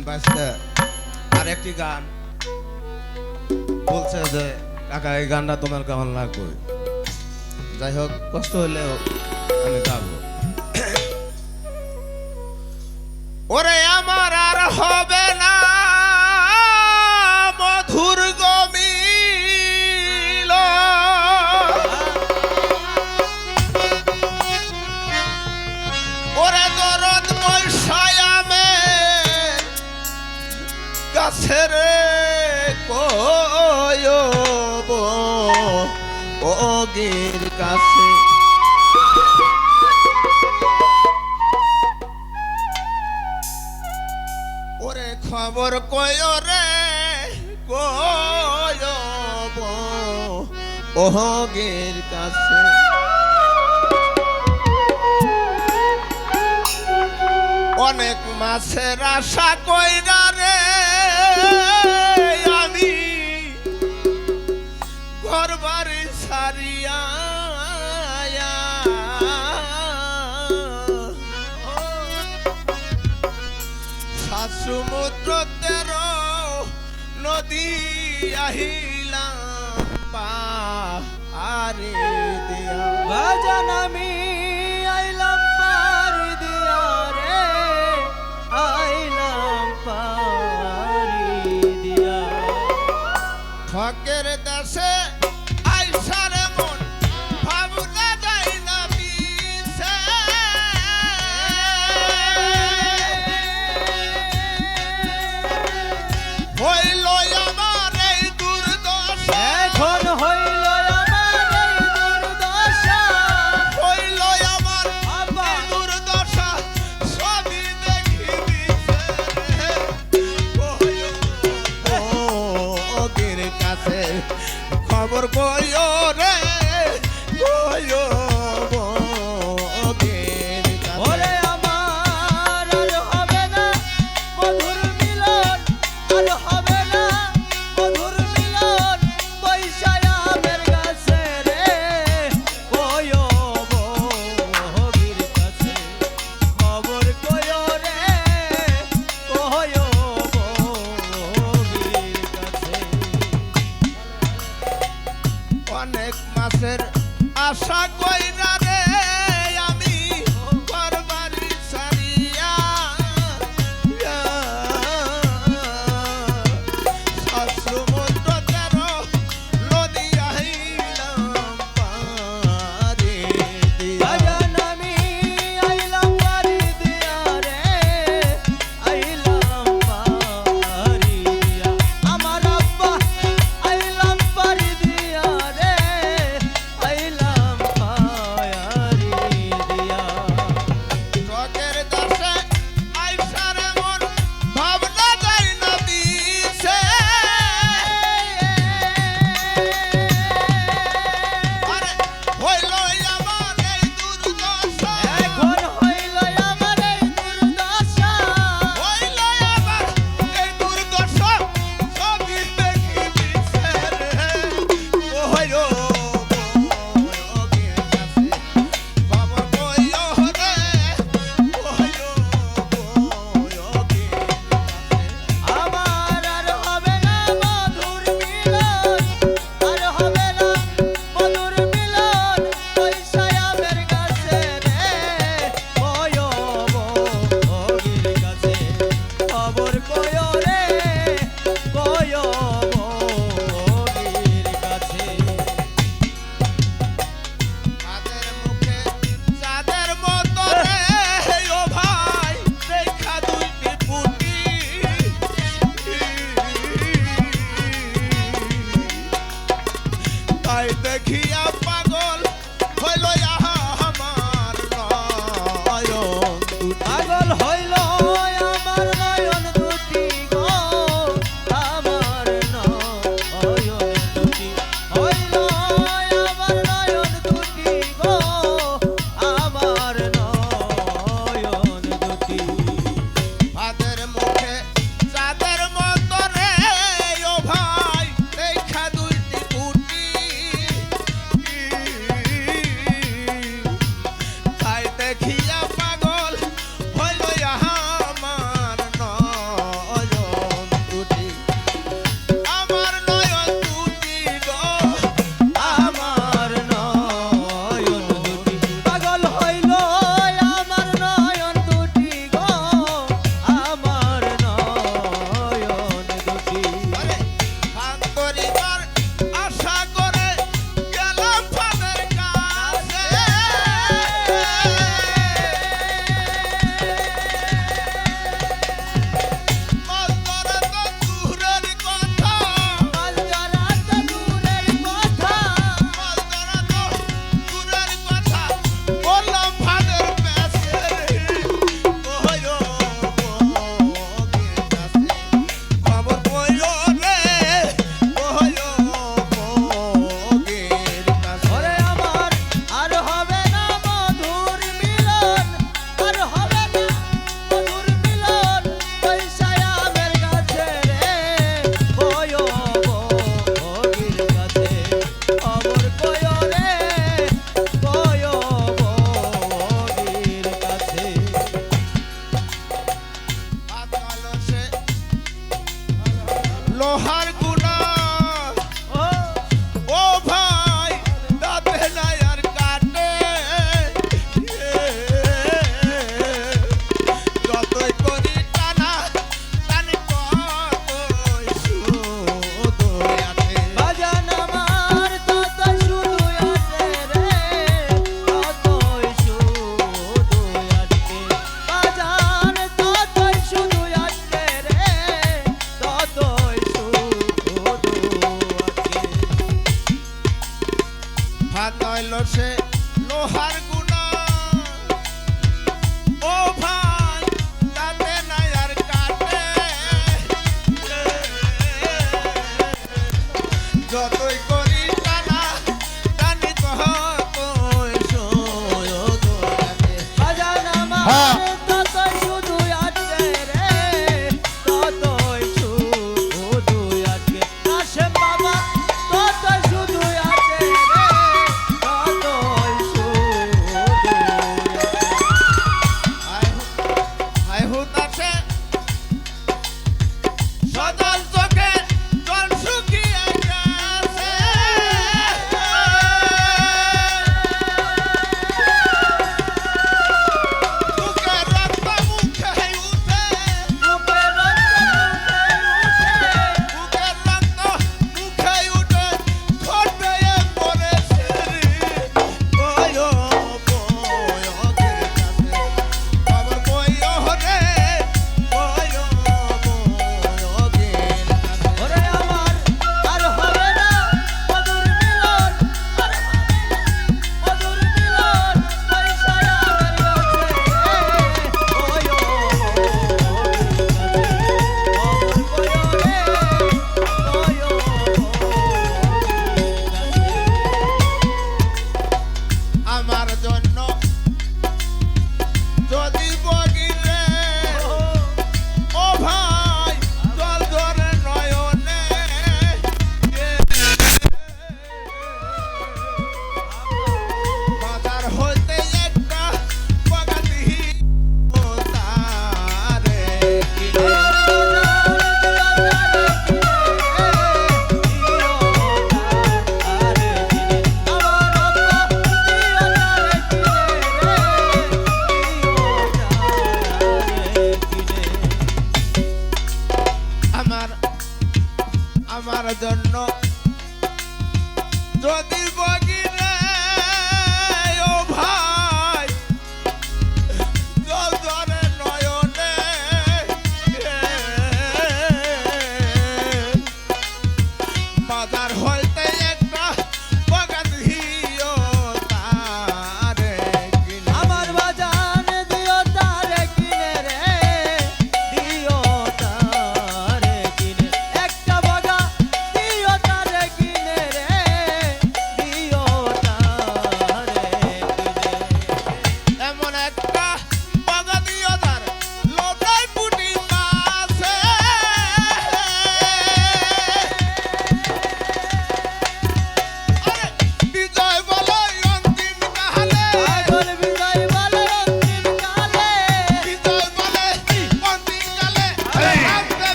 বলছেন বাসতে আর একটি গান। বলছে যে, কাকা, এই গানটা তোমার কেমন লাগবে? যাই হোক, কষ্ট হলেও আমি গাবো। ওরে আমার আর হবে না। অগের কাছে। ওরে খবর কয় রে কয়ব কাছে। অনেক মাছের আশা কয় সমুদ্র তের নদী আহিলাম পারে দিয়া। ভজন আমি আইলাম পার দিয়া রে। আইলাম পারি দিয়া। ঠকে boy. Kia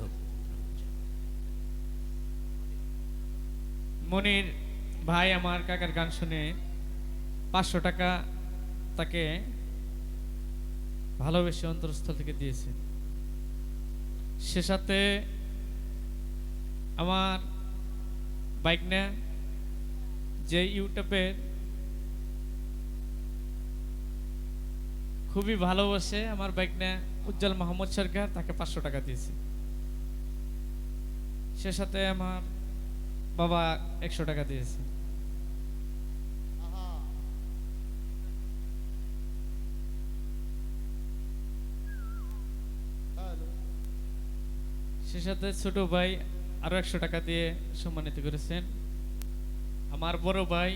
হোক। মনির ভাই আমার কাকার গান শুনে পাঁচশো টাকা তাকে ভালোবেসে অন্তরস্থল থেকে দিয়েছে। সে সাথে আমার বাইক না যে ইউটিউবের খুবই ভালোবাসে আমার বাইক না উজ্জ্বল মোহাম্মদ সরকার তাকে পাঁচশো টাকা দিয়েছে। সে সাথে আমার বাবা একশো টাকা দিয়েছে। সে সাথে ছোট ভাই আরও একশো টাকা দিয়ে সম্মানিত করেছেন। আমার বড় ভাই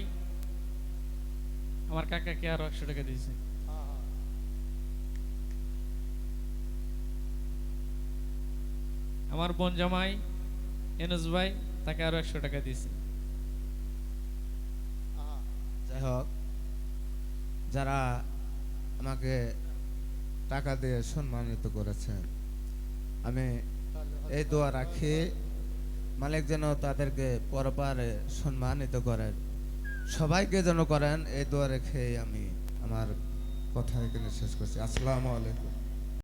আমার কাকাকে আরও একশো টাকা দিয়েছে। আমার বোন জামাই, এনুস ভাই, তাকে আরও একশো টাকা দিয়েছে। যাই হোক, যারা আমাকে টাকা দিয়ে সম্মানিত করেছেন, আমি এই দোয়া রাখি, মালিক যেন তাদেরকে পরপারে সম্মানিত করেন। সবাইকে যেন করেন, এই দোয়া রেখে আমি আমার কথা এখানে শেষ করছি। আসসালামু আলাইকুম।